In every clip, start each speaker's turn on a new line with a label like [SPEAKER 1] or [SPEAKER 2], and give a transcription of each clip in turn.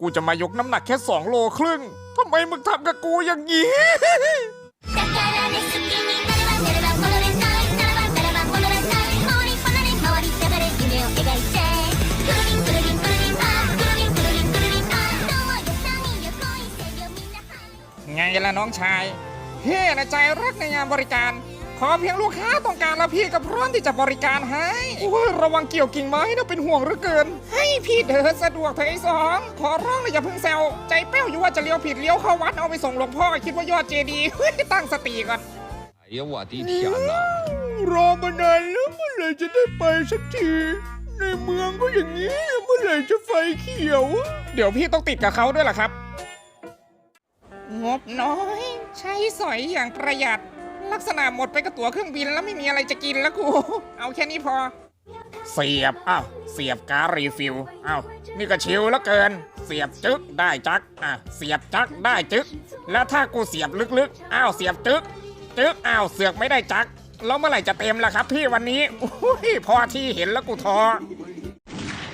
[SPEAKER 1] กูจะมายกน้ำหนักแค่สองโลครึ่งทำไมมึงทำกับกูอย่างนี้ ไงล่ะน้องชาย เฮ้นะใจรักในงานบริการ ขอเพียงลูกค้าต้องการแล้วพี่ก็พร้อมที่จะบริการให้โอ้ยระวังเกี่ยวกิ่งไม้นะเป็นห่วงเหลือเกิน ให้พี่เดินสะดวกเถอะไอ้สอง ขอร้องเลยอย่าเพิ่งแซวใจแป้วอยู่ว่าจะเลี้ยวผิดเลี้ยวเข้าวัดเอาไปส่งหลวงพ่อคิดว่ายอดเจดีย์ เฮ้ยตั้งสติก่อน
[SPEAKER 2] 哎呀，我的天哪！
[SPEAKER 1] รอมานานแล้วเมื่อไหร่จะได้ไปสักที ในเมืองก็อย่างนี้เมื่อไหร่จะไฟเขียว เดี๋ยวพี่ต้องติดกับเขาด้วยล่ะครับ งบน้อย ใช้สอยอย่างประหยัด ลักษณะหมดไปกับตั๋วเครื่องบินแล้วไม่มีอะไรจะกินแล้วกู เอาแค่นี้พอ เสียบอ้าวเสียบการรีฟิลอ้าวนี่ก็ชิวแล้วเกิน เสียบจึ๊กได้จักอะเสียบจักได้จึ๊กแล้วถ้ากูเสียบลึกๆอ้าวเสียบจึ๊กจึ๊กอ้าวเสือกไม่ได้จักแล้วเมื่อไหร่จะเต็มล่ะครับ พี่วันนี้โอ้ยพอที่เห็นแล้วกูท้อ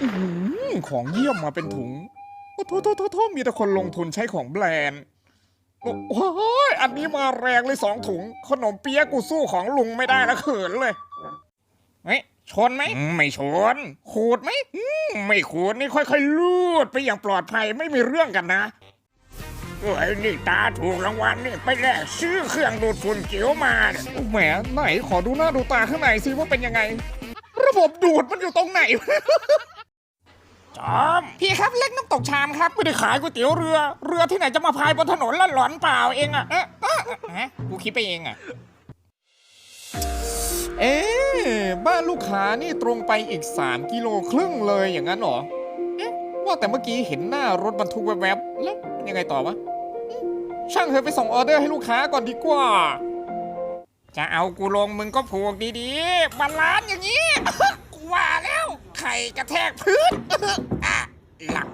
[SPEAKER 1] อื้อหือของเยี่ยมมาเป็นถุงโอ้โทษโทษโทษโทษมีแต่คนลงทุนใช้ของแบรนด์ โอ้โหยอันนี้มาแรงเลยสองถุง ขนมเปี๊ยะกูสู้ของลุงไม่ได้แล้วเขินเลย เฮ้ยชนไหมอืมไม่ชน ขูดไหมอืมไม่ขูดนี่ค่อยๆลูดไปอย่างปลอดภัยไม่มีเรื่องกันนะเอ้ยนี่ตาถูกรางวัลนี่ไปแลกซื้อเครื่องดูดฝุ่นเกียวมาเนี่ยแหมไหนขอดูหน้าดูตาข้างในซิว่าเป็นยังไง ระบบดูดมันอยู่ตรงไหน จอม พี่ครับเล็กน้ำตกชามครับ ไม่ได้ขายก๋วยเตี๋ยวเรือ เรือที่ไหนจะมาพายบนถนนแล้วหลอนเปล่าเองอะเอ๊ะเอ๊ะฮะกูคิดไปเองอะเอ๊ะบ้านลูกค้านี่ตรงไปอีก 3 กิโลครึ่งเลยอย่างนั้นเหรอเอ๊ะว่าแต่เมื่อกี้เห็นหน้ารถบรรทุกแวบๆแล้วมันยังไงต่อวะช่างเธอไปส่งออเดอร์ให้ลูกค้าก่อนดีกว่า จะเอากูลงมึงก็ผูกดีๆบาลานซ์อย่างนี้กูว่าแล้ว ข่กระแทกพื้นอะหลับ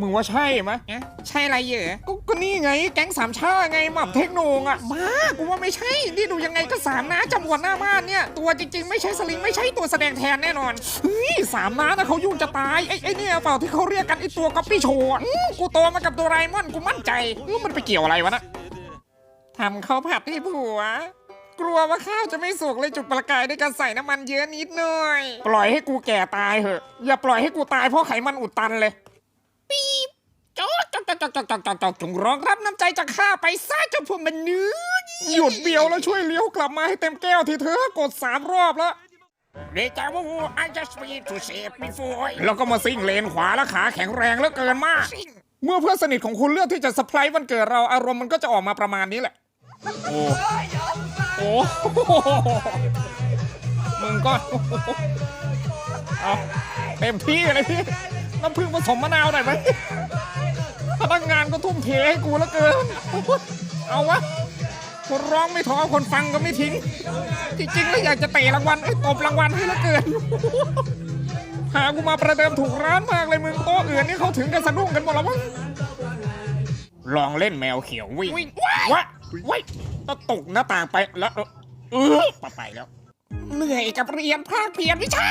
[SPEAKER 1] มึงว่าใช่ไหมยใช่อะไรเหรอก็ก็นี่ไง แก๊งสามชาไงหม่ำเทคโนงอะบ้ากูว่าไม่ใช่ นี่ดูยังไงก็สามน้าจำนวนหน้าบ้านเนี่ย ตัวจริง ๆ ไม่ใช่สลิงไม่ใช่ตัวแสดงแทนแน่นอนเฮ้ยสามน้านะเขายุ่งจะตายไอ้ไอ้เนี่ยเปล่าที่เขาเรียกกันไอ้ตัวก๊อปปี้โชว์อะอื้อกูโตมากับโดราเอมอนกูมั่นใจแล้วมันไปเกี่ยวอะไรวะนะทำข้าวผัดให้ผัว กลัวว่าข้าวจะไม่สุกเลยจุดประกายด้วยการใส่น้ำมันเยอะนิดหน่อย ปล่อยให้กูแก่ตายเหอะ อย่าปล่อยให้กูตายเพราะไขมันอุดตันเลย ปี๊บจอกจอกจอกจอกจอกจอกจอกจอกจงรองรับน้ำใจจากข้าไปซะเจ้าพวกมันเนื้อหยุดเบี้ยวแล้วช่วยเลี้ยวกลับมาให้เต็มแก้วทีเถอะกดสามรอบแล้ว เดจาวู I just need to save before แล้วก็มาซิ่งเลนขวาแล้วขาแข็งแรงแล้วเกินมาก เมื่อเพื่อนสนิทของคุณเลือกที่จะสไพรส์วันเกิดเราอารมณ์มันก็จะออกมาประมาณนี้แหละ โอ้โอ้มึงก็เอาเต็มที่เลยพี่น้ำผึ้งผสมมะนาวหน่อยไหมพนักงานก็ทุ่มเทให้กูแล้วเกิน เอาวะ คนร้องไม่ท้อคนฟังก็ไม่ทิ้ง จริงๆแล้วอยากจะเตะรางวัลไอ้ตบรางวัลให้แล้วเกินพากูมาประเดิมถูกร้านมากเลยมึงโต๊ะอื่นนี่เขาถึงกันสะดุ้งกันหมดแล้วมั้งลองเล่นแมวเขียววิ่งวะ วะต้องตกหน้าต่างไปแล้ว เออเออไปแล้ว เหนื่อยกับเรียนภาคเพียนวิชา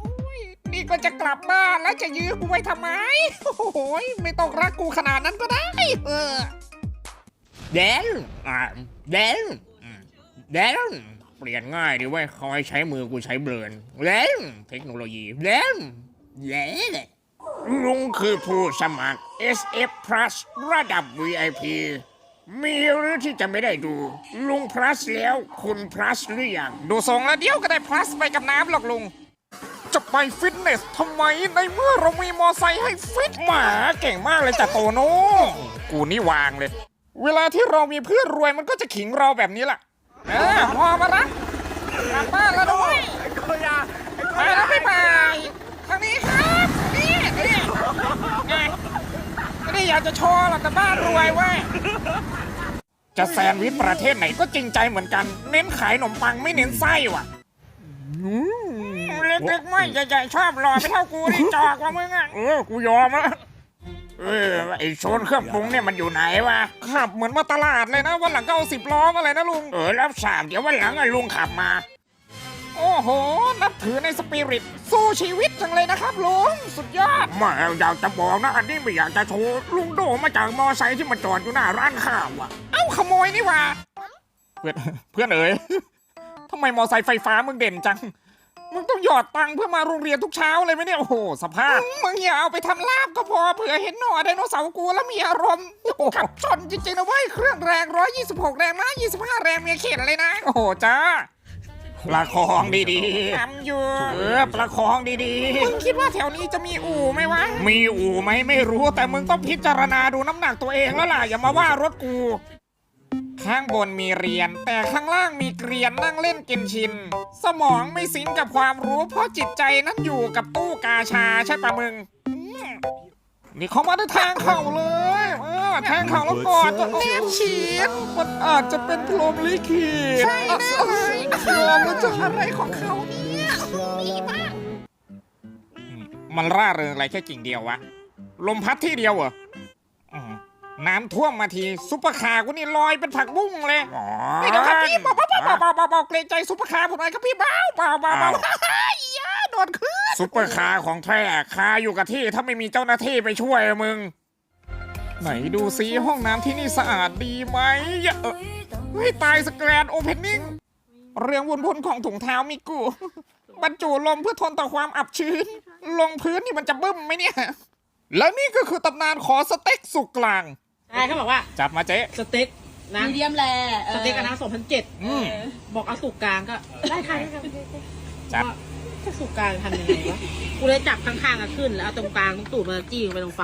[SPEAKER 1] โอ้ยนี่ก็จะกลับบ้านแล้วจะยื้อกูไว้ทำไม โอ้โหยไม่ต้องรักกูขนาดนั้นก็ได้ เออเดนอ่าเดนเดนเปลี่ยนง่ายดีเว้ยคอยใช้มือกูใช้เบลนเดนเทคโนโลยีเดนเดนลุงคือผู้สมัคร SF Plus ระดับ VIP มีหรือที่จะไม่ได้ดู ลุง plus แล้ว คุณ plus หรือยังดูทรงแล้วเดี๋ยวก็ได้ plus ไปกับน้ำหรอกลุง จะไปฟิตเนสทำไมในเมื่อเรามีมอไซค์ให้ฟิตหมาเก่งมากเลยจ้ะโตโน่กูนี่วางเลย เวลาที่เรามีเพื่อนรวยมันก็จะขิงเราแบบนี้แหละเออพอมาละกลับบ้านแล้วด้วยไปแล้วไม่ไปทางนี้ครับนี่นี่ไง ไม่ได้อยากจะโชว์หรอกแต่บ้านรวยเว้ย จะแซนด์วิชประเทศไหนก็จริงใจเหมือนกัน เน้นขายขนมปังไม่เน้นไส้ว่ะเล็กๆไม่ใหญ่ๆชอบรอไม่เท่ากูนี่จอกว่ามึงอะ เออ กูยอมละเออไอโซนเครื่องปรุงเนี่ยมันอยู่ไหนวะขับเหมือนมาตลาดเลยนะวันหลังก็เอาสิบล้อมาเลยนะลุง เออรับสามเดี๋ยววันหลังอะลุงขับมา โโอ้โห นับถือในสปิริต สู้ชีวิตจังเลยนะครับลุง สุดยอด
[SPEAKER 3] แม่อยากจะบอกนะ อันนี้ไม่อยากจะโชว์ลุงโดมาจากมอไซค์ที่มันจอดอยู่หน้าร้านข้าวอะ
[SPEAKER 1] เอ้าขโมยนี่หว่า เพื่อนเพื่อนเอ๋ยทำไมมอไซค์ไฟฟ้ามึงเด่นจัง มึงต้องหยอดตังค์เพื่อมาโรงเรียนทุกเช้าเลยไหมเนี่ย โอ้โห สภาพ มึงอย่าเอาไปทำลาบก็พอเผื่อเห็นหน่อไดโนเสาร์กูแล้วมีอารมณ์ขับชนจริงๆนะเว้ย เครื่องแรง 126 แรงนะ25 แรงเมียเข็นเลยนะ โอ้โหจ้า
[SPEAKER 3] ประคองดี
[SPEAKER 1] ทำอยู่
[SPEAKER 3] ๆ เออประคองดี
[SPEAKER 1] มึงคิดว่าแถวนี้จะมีอู่ไหมวะ
[SPEAKER 3] ๆ มีอู่ไหมไม่รู้แต่มึงต้องพิจารณาดูน้ำหนักตัวเองแล้วล่ะ อย่ามาว่ารถกู
[SPEAKER 1] ข้างบนมีเรียน แต่ข้างล่างมีเกรียนนั่งเล่นเกนชิน สมองไม่สิงกับความรู้เพราะจิตใจนั้นอยู่กับตู้กาชาใช่ปะมึงอืมนี่เขามาได้ทางเข่าเลย เออทางเข่าแล้วกอดจะแนบฉีดมันอาจจะเป็นพรหมลิขิต ใช่แน่เลย พรหมจะอะไรของเขาเนี่ยมีมากมันร่าเริงอะไรแค่กิ่งเดียววะ ลมพัดที่เดียวเหรออืมน้ำท่วมมาทีซุปเปอร์คาร์กูนี่ลอยเป็นผักบุ้งเลย
[SPEAKER 3] อ๋อ
[SPEAKER 1] เฮ้ยเดี๋ยวครับพี่เบาเบาเบาเบาเบาเบาเบาเกรงใจซุปเปอร์คาร์ผมหน่อยครับพี่เบาเบาเบาเบาอย่าโดนขึ้น
[SPEAKER 3] ซุปเปอร์คาร์ของแท้คาอยู่กับที่ถ้าไม่มีเจ้าหน้าที่ไปช่วยมึง
[SPEAKER 1] ไหนดูซิห้องน้ำที่นี่สะอาดดีไหมอย่าเออเฮ้ยตายสแกรนโอเพนนิ่ง เรื่องวนพ้นของถุงเท้ามิกู บรรจุลมเพื่อทนต่อความอับชื้น ลงพื้นนี่มันจะบึ้มไหมเนี่ย แล้วนี่ก็คือตำนานขอสเต็กสุกกลาง
[SPEAKER 4] ใช่เขาบอกว่า
[SPEAKER 1] จับมาเจ๊
[SPEAKER 4] สเต็กนะ
[SPEAKER 5] มีเดียมแล
[SPEAKER 4] สเต็กกันนะสองพันเจ็ด
[SPEAKER 1] อืม
[SPEAKER 4] บอกเอาสุกกลางก็ได้ค่ะได้ค่ะ
[SPEAKER 1] จัด
[SPEAKER 4] ว่าถ้าสุกกลางทำยังไงวะกูเลยจับข้างๆอะขึ้นแล้วเอาตรงกลางตรงตูดมาจี้ลงไปตรงไฟ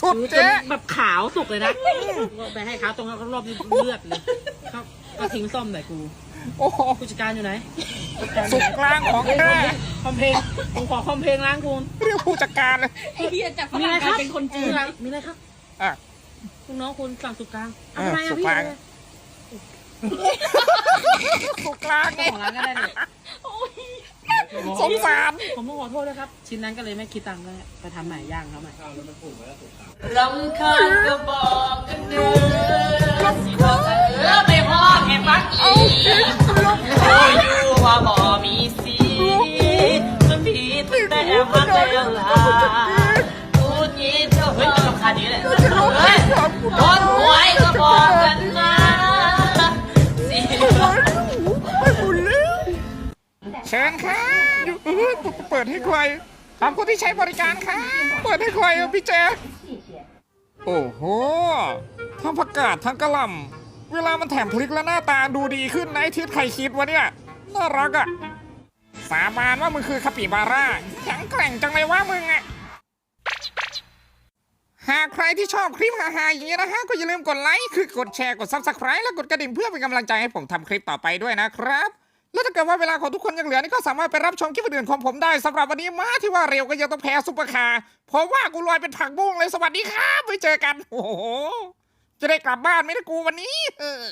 [SPEAKER 1] สุด
[SPEAKER 4] จ
[SPEAKER 1] เจ๊
[SPEAKER 4] นแบบขาวสุกเลยนะไปให้เขาตรงนั้นรอบนี้เลือดเลย เขาก็ทิ้งซ่อมหน่อยกู
[SPEAKER 1] โอ้โห
[SPEAKER 4] ผู้จัดการอยู่ไหน
[SPEAKER 1] สุกกลางของแท้
[SPEAKER 4] คอมเพลงผมขอคอมเพลงล้างคุณ
[SPEAKER 1] เรียกผู้จัดการเลย
[SPEAKER 5] ไอ้เฮียจากฝ
[SPEAKER 4] มีอะไร
[SPEAKER 5] รั่ง
[SPEAKER 4] ค
[SPEAKER 5] ก
[SPEAKER 4] รั
[SPEAKER 5] ลา
[SPEAKER 4] บ
[SPEAKER 5] ยเป็นคนจี
[SPEAKER 4] มี
[SPEAKER 5] น
[SPEAKER 4] อะไรมีอะไรครับ
[SPEAKER 1] อะ
[SPEAKER 4] คุณน้องคุณสั่งสุกกลาง
[SPEAKER 1] อ่า
[SPEAKER 4] ทำไม
[SPEAKER 1] สุ
[SPEAKER 4] อะ
[SPEAKER 1] ก
[SPEAKER 4] พี่
[SPEAKER 1] กลาง สุกกลางไง
[SPEAKER 4] ของร้านก็ได้เลย
[SPEAKER 1] สงสาร
[SPEAKER 4] ผมต้องขอโทษด้วยครับ ชิ้นนั้นก็เลยไม่คิดตังค์เลยไปทำใหม่ย่างเขาใหม่
[SPEAKER 5] รำคาญก็บอกกัน เออเปิด
[SPEAKER 1] ให้ใครขอบคุณที่ใช้บริการค่ะ เปิดให้ใครอะพี่แจ๊คโอ้โหทั้งผักกาดทั้งกะหล่ำเวลามันแถมพริกแล้วหน้าตาดูดีขึ้นนะไอ้ทิศใครคิดวะเนี่ย น่ารักอะสาบานว่ามึงคือคาปิบาร่าแข็งแกร่งจังเลยว่ามึงอะหากใครที่ชอบคลิปฮาๆอย่างนี้นะฮะ ก็อย่าลืมกดไลค์ คือกดแชร์ กด subscribe และกดกระดิ่งเพื่อเป็นกำลังใจให้ผมทำคลิปต่อไปด้วยนะครับ แล้วถ้าเกิดว่าเวลาของทุกคนยังเหลือนี่ก็สามารถไปรับชมคลิปอื่นของผมได้สำหรับวันนี้มาที่ว่าเร็วก็ยังต้องแพ้ซุปเปอร์คาร์เพราะว่ากูลอยเป็นผักบุ้งเลยสวัสดีครับไว้เจอกัน โอ้โห จะได้กลับบ้านไหมนะกูวันนี้เออ